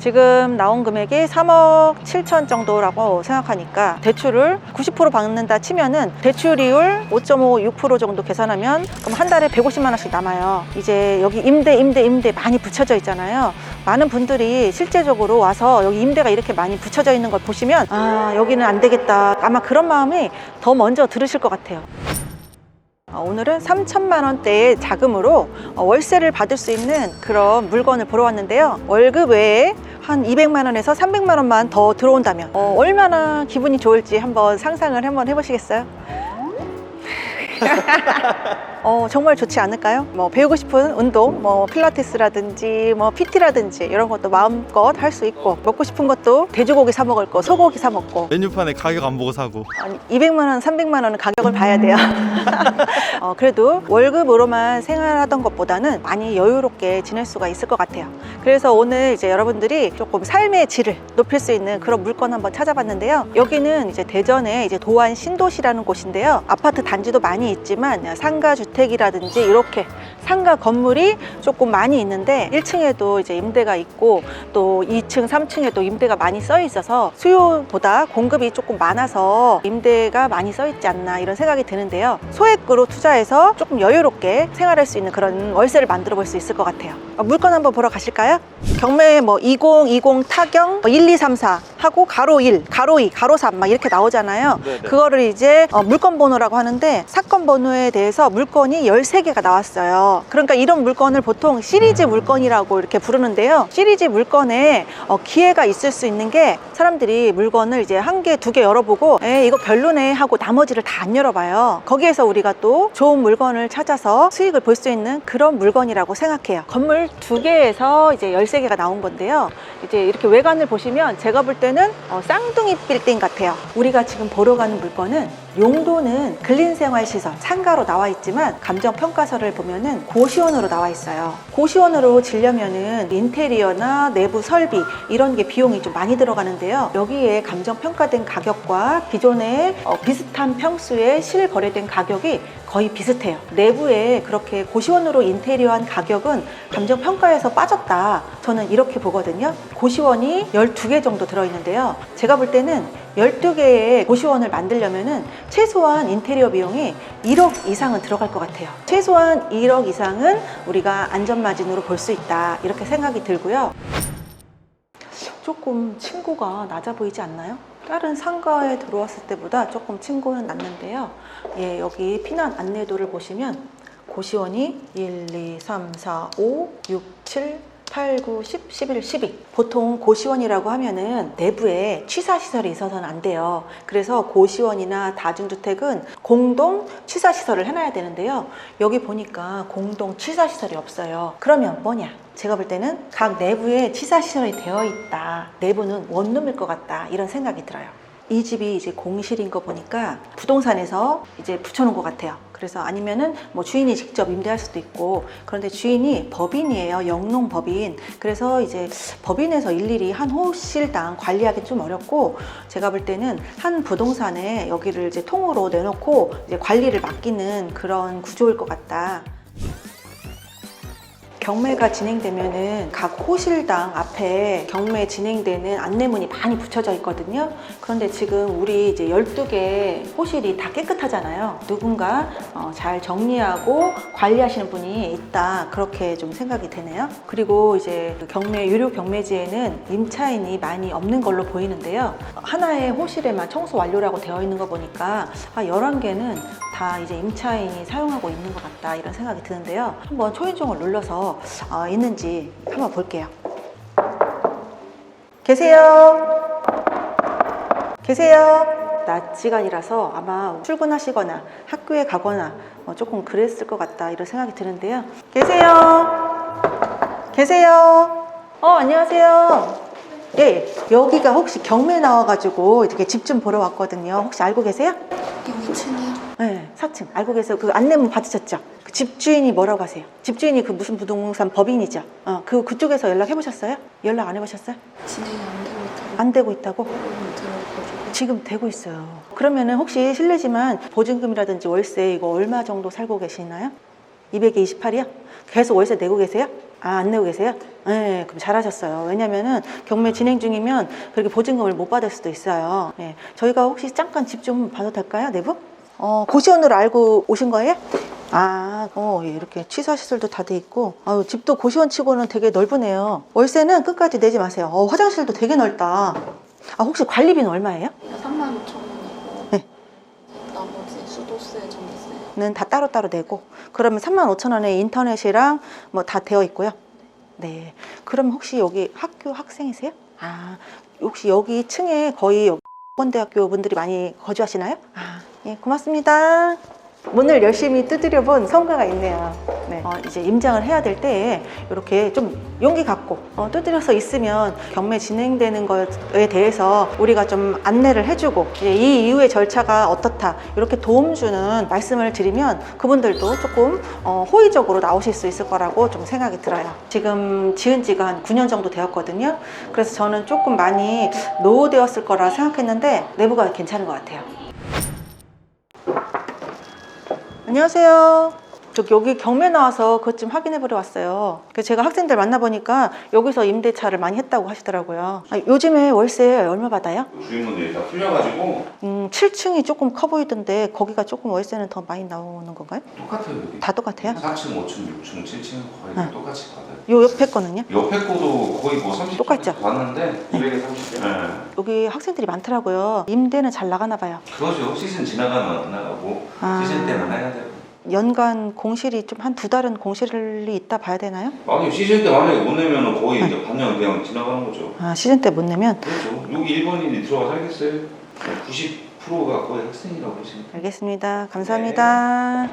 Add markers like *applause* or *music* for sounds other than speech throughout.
지금 나온 금액이 3억 7천 정도라고 생각하니까 대출을 90% 받는다 치면은 대출이율 5.5, 6% 정도 계산하면 그럼 한 달에 150만 원씩 남아요. 이제 여기 임대, 임대, 임대 많이 붙여져 있잖아요. 많은 분들이 실제적으로 와서 여기 임대가 이렇게 많이 붙여져 있는 걸 보시면 아, 여기는 안 되겠다. 아마 그런 마음이 더 먼저 들으실 것 같아요. 어, 오늘은 3천만 원대의 자금으로 어, 월세를 받을 수 있는 그런 물건을 보러 왔는데요. 월급 외에 한 200만 원에서 300만 원만 더 들어온다면 어, 얼마나 기분이 좋을지 한번 상상을 한번 해보시겠어요? *laughs* 어, 정말 좋지 않을까요? 뭐 배우고 싶은 운동, 뭐 필라테스라든지 뭐 PT라든지 이런 것도 마음껏 할 수 있고 먹고 싶은 것도 돼지고기 사 먹을 거, 소고기 사 먹고 메뉴판에 가격 안 보고 사고 아니 200만 원, 300만 원은 가격을 봐야 돼요. *laughs* 어, 그래도 월급으로만 생활하던 것보다는 많이 여유롭게 지낼 수가 있을 것 같아요. 그래서 오늘 이제 여러분들이 조금 삶의 질을 높일 수 있는 그런 물건 한번 찾아봤는데요. 여기는 이제 대전에 이제 도안 신도시라는 곳인데요. 아파트 단지도 많이 있지만 상가 주 택이라든지 이렇게 상가 건물이 조금 많이 있는데 1층에도 이제 임대가 있고 또 2층, 3층에도 임대가 많이 써 있어서 수요보다 공급이 조금 많아서 임대가 많이 써 있지 않나 이런 생각이 드는데요. 소액으로 투자해서 조금 여유롭게 생활할 수 있는 그런 월세를 만들어 볼 수 있을 것 같아요. 어, 물건 한번 보러 가실까요? 경매 뭐2020 타경 1, 2, 3, 4 하고 가로 1, 가로 2, 가로 3 막 이렇게 나오잖아요. 네네. 그거를 이제 어, 물건 번호라고 하는데 사건 번호에 대해서 물건 이 13개가 나왔어요. 그러니까 이런 물건을 보통 시리즈 물건이라고 이렇게 부르는데요. 시리즈 물건에 어, 기회가 있을 수 있는 게 사람들이 물건을 이제 한 개, 두 개 열어보고 에 이거 별로네 하고 나머지를 다 안 열어봐요. 거기에서 우리가 또 좋은 물건을 찾아서 수익을 볼 수 있는 그런 물건이라고 생각해요. 건물 두 개에서 이제 13개가 나온 건데요. 이제 이렇게 외관을 보시면 제가 볼 때는 어, 쌍둥이 빌딩 같아요. 우리가 지금 보러 가는 물건은 용도는 근린생활시설 상가로 나와 있지만 감정평가서를 보면은 고시원으로 나와 있어요. 고시원으로 지려면은 인테리어나 내부 설비 이런 게 비용이 좀 많이 들어가는데요. 여기에 감정평가된 가격과 기존의 어, 비슷한 평수에 실거래된 가격이 거의 비슷해요. 내부에 그렇게 고시원으로 인테리어한 가격은 감정평가에서 빠졌다. 저는 이렇게 보거든요. 고시원이 12개 정도 들어있는데요. 제가 볼 때는 12개의 고시원을 만들려면은 최소한 인테리어 비용이 1억 이상은 들어갈 것 같아요. 최소한 1억 이상은 우리가 안전마진으로 볼 수 있다. 이렇게 생각이 들고요. 조금 층고가 낮아 보이지 않나요? 다른 상가에 들어왔을 때보다 조금 층고는 낮는데요. 예, 여기 피난 안내도를 보시면 고시원이 1, 2, 3, 4, 5, 6, 7, 8, 9, 10, 11, 12. 보통 고시원이라고 하면은 내부에 취사시설이 있어서는 안 돼요. 그래서 고시원이나 다중주택은 공동 취사시설을 해놔야 되는데요. 여기 보니까 공동 취사시설이 없어요. 그러면 뭐냐? 제가 볼 때는 각 내부에 취사시설이 되어 있다. 내부는 원룸일 것 같다. 이런 생각이 들어요. 이 집이 이제 공실인 거 보니까 부동산에서 이제 붙여놓은 것 같아요. 그래서 아니면은 뭐 주인이 직접 임대할 수도 있고 그런데 주인이 법인이에요. 영농 법인. 그래서 이제 법인에서 일일이 한 호실당 관리하기 좀 어렵고 제가 볼 때는 한 부동산에 여기를 이제 통으로 내놓고 이제 관리를 맡기는 그런 구조일 것 같다. 경매가 진행되면은 각 호실당 앞에 경매 진행되는 안내문이 많이 붙여져 있거든요. 그런데 지금 우리 이제 12개 호실이 다 깨끗하잖아요. 누군가 어, 잘 정리하고 관리하시는 분이 있다. 그렇게 좀 생각이 되네요. 그리고 이제 그 경매, 유료 경매지에는 임차인이 많이 없는 걸로 보이는데요. 하나의 호실에만 청소 완료라고 되어 있는 거 보니까 아, 11개는 다 이제 임차인이 사용하고 있는 것 같다. 이런 생각이 드는데요. 한번 초인종을 눌러서 어, 있는지 한번 볼게요. 계세요? 계세요? 낮 시간이라서 아마 출근하시거나 학교에 가거나 어, 조금 그랬을 것 같다 이런 생각이 드는데요. 계세요? 계세요? 어 안녕하세요. 예, 여기가 혹시 경매 나와가지고 이렇게 집 좀 보러 왔거든요. 혹시 알고 계세요? 여기 층이요? 네, 4층 알고 계세요. 그 안내문 받으셨죠? 그 집주인이 뭐라고 하세요? 집주인이 그 무슨 부동산 법인이죠? 어, 그 그쪽에서 연락해 보셨어요? 연락 안 해보셨어요? 진행이 안 되고 있다고 안 되고 있다고? 지금 되고 있어요. 그러면은 혹시 실례지만 보증금이라든지 월세 이거 얼마 정도 살고 계시나요? 228이요? 계속 월세 내고 계세요? 아, 안 내고 계세요? 네, 그럼 잘하셨어요. 왜냐면은 경매 진행 중이면 그렇게 보증금을 못 받을 수도 있어요. 네, 저희가 혹시 잠깐 집 좀 봐도 될까요, 내부? 어, 고시원으로 알고 오신 거예요? 아, 어, 예, 이렇게 취사 시설도 다 돼 있고, 아유, 집도 고시원 치고는 되게 넓으네요. 월세는 끝까지 내지 마세요. 어, 화장실도 되게 넓다. 아, 혹시 관리비는 얼마예요? 3만 5천 원이고 네. 나머지 수도세, 전기세 는 다 따로따로 내고 그러면 3만 5천 원에 인터넷이랑 뭐 다 되어 있고요. 네. 그럼 혹시 여기 학교 학생이세요? 아, 혹시 여기 층에 거의 건대학교 분들이 많이 거주하시나요? 아, 예, 고맙습니다. 문을 열심히 두드려 본 성과가 있네요. 네. 어, 이제 임장을 해야 될 때에 이렇게 좀 용기 갖고 어, 두드려서 있으면 경매 진행되는 것에 대해서 우리가 좀 안내를 해주고 이제 이 이후의 절차가 어떻다 이렇게 도움 주는 말씀을 드리면 그분들도 조금 어, 호의적으로 나오실 수 있을 거라고 좀 생각이 들어요. 지금 지은 지가 한 9년 정도 되었거든요. 그래서 저는 조금 많이 노후되었을 거라 생각했는데 내부가 괜찮은 것 같아요. 안녕하세요. 저 여기 경매 나와서 그것 좀 확인해 보러 왔어요. 그래서 제가 학생들 만나보니까 여기서 임대차를 많이 했다고 하시더라고요. 아, 요즘에 월세 얼마 받아요? 주인분들이 다 풀려가지고 음, 7층이 조금 커 보이던데 거기가 조금 월세는 더 많이 나오는 건가요? 똑같아요 여기 다 똑같아요? 4층, 5층, 6층, 7층 거의 다 네. 똑같이 받아요 요 옆에 거는요? 옆에 거도 거의 뭐 30층 똑같죠? 봤는데 230개 네. 여기 학생들이 많더라고요. 임대는 잘 나가나 봐요. 그거죠 시즌 지나가면 안 나가고 아. 시즌 때만 해야 돼요 연간 공실이 좀 한 두 달은 공실이 있다 봐야 되나요? 아니 시즌 때 만약에 못 내면 거의 이제 반년 그냥 지나가는 거죠 아, 시즌 때 못 내면? 그렇죠 여기 일본인이 들어가 살겠어요 90%가 거의 학생이라고 보시면 알겠습니다. 감사합니다.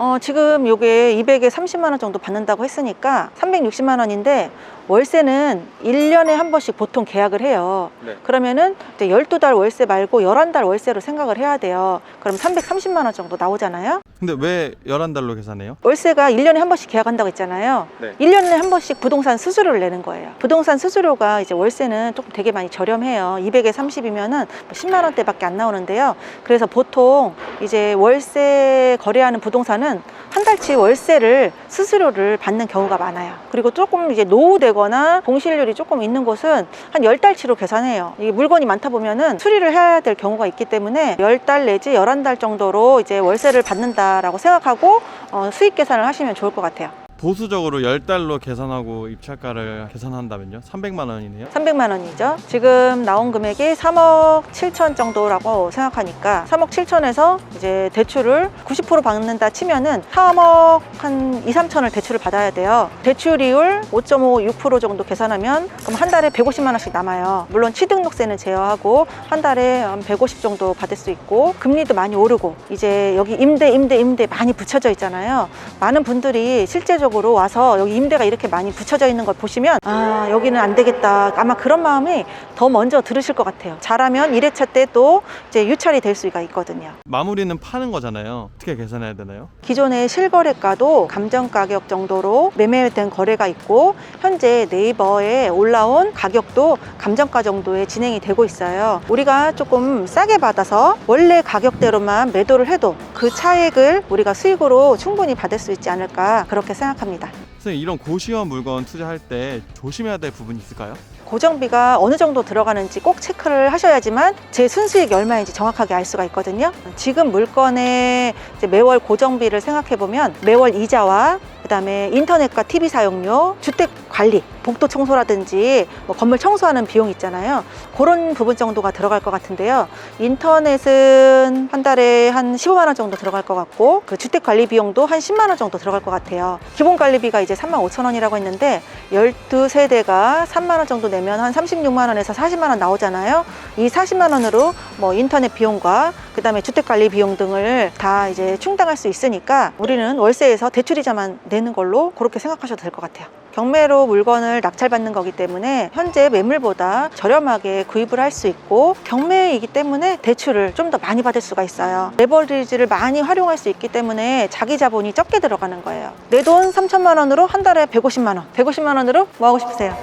어, 지금 요게 200에 30만 원 정도 받는다고 했으니까 360만 원인데 월세는 1년에 한 번씩 보통 계약을 해요. 네. 그러면은 이제 12달 월세 말고 11달 월세로 생각을 해야 돼요. 그럼 330만 원 정도 나오잖아요. 근데 왜 11달로 계산해요? 월세가 1년에 한 번씩 계약한다고 했잖아요. 네. 1년에 한 번씩 부동산 수수료를 내는 거예요. 부동산 수수료가 이제 월세는 조금 되게 많이 저렴해요. 200에 30이면은 10만 원대밖에 안 나오는데요. 그래서 보통 이제 월세 거래하는 부동산은 한 달치 월세를 수수료를 받는 경우가 많아요. 그리고 조금 이제 노후되거나 공실률이 조금 있는 곳은 한 10달치로 계산해요. 이게 물건이 많다 보면은 수리를 해야 될 경우가 있기 때문에 10달 내지 11달 정도로 이제 월세를 받는다라고 생각하고 어, 수익 계산을 하시면 좋을 것 같아요. 보수적으로 10달로 계산하고 입찰가를 계산한다면요? 300만 원이네요. 300만 원이죠. 지금 나온 금액이 3억 7천 정도라고 생각하니까 3억 7천에서 이제 대출을 90% 받는다 치면은 3억 한 2, 3천을 대출을 받아야 돼요. 대출이율 5.5, 6% 정도 계산하면 그럼 한 달에 150만 원씩 남아요. 물론 취등록세는 제어하고 한 달에 한 150 정도 받을 수 있고 금리도 많이 오르고 이제 여기 임대, 임대, 임대 많이 붙여져 있잖아요. 많은 분들이 실제적으로 와서 여기 임대가 이렇게 많이 붙여져 있는 걸 보시면 아 여기는 안 되겠다 아마 그런 마음이 더 먼저 들으실 것 같아요 잘하면 1회차 때 또 이제 유찰이 될 수가 있거든요 마무리는 파는 거잖아요. 어떻게 계산해야 되나요? 기존의 실거래가도 감정 가격 정도로 매매된 거래가 있고 현재 네이버에 올라온 가격도 감정가 정도에 진행이 되고 있어요. 우리가 조금 싸게 받아서 원래 가격대로만 매도를 해도 그 차액을 우리가 수익으로 충분히 받을 수 있지 않을까 그렇게 생각합니다. 선생님 이런 고시원 물건 투자할 때 조심해야 될 부분이 있을까요? 고정비가 어느 정도 들어가는지 꼭 체크를 하셔야지만 제 순수익이 얼마인지 정확하게 알 수가 있거든요. 지금 물건의 이제 매월 고정비를 생각해 보면 매월 이자와 그다음에 인터넷과 TV 사용료, 주택 관리, 복도 청소라든지 뭐 건물 청소하는 비용 있잖아요. 그런 부분 정도가 들어갈 것 같은데요. 인터넷은 한 달에 한 15만 원 정도 들어갈 것 같고 그 주택 관리 비용도 한 10만 원 정도 들어갈 것 같아요. 기본 관리비가 이제 3만 5천 원이라고 했는데 12세대가 3만 원 정도 내면 한 36만 원에서 40만 원 나오잖아요. 이 40만 원으로 뭐 인터넷 비용과 그다음에 주택 관리 비용 등을 다 이제 충당할 수 있으니까 우리는 월세에서 대출이자만 내는 걸로 그렇게 생각하셔도 될 것 같아요. 경매로 물건을 낙찰받는 거기 때문에 현재 매물보다 저렴하게 구입을 할 수 있고 경매이기 때문에 대출을 좀 더 많이 받을 수가 있어요. 레버리지를 많이 활용할 수 있기 때문에 자기 자본이 적게 들어가는 거예요. 내 돈 3천만 원으로 한 달에 150만 원, 150만 원으로 뭐 하고 싶으세요?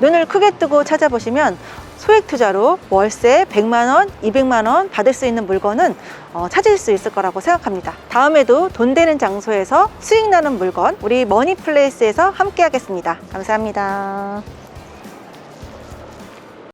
눈을 크게 뜨고 찾아보시면 소액 투자로 월세 100만 원, 200만 원 받을 수 있는 물건은 어, 찾을 수 있을 거라고 생각합니다. 다음에도 돈 되는 장소에서 수익 나는 물건 우리 머니플레이스에서 함께 하겠습니다. 감사합니다.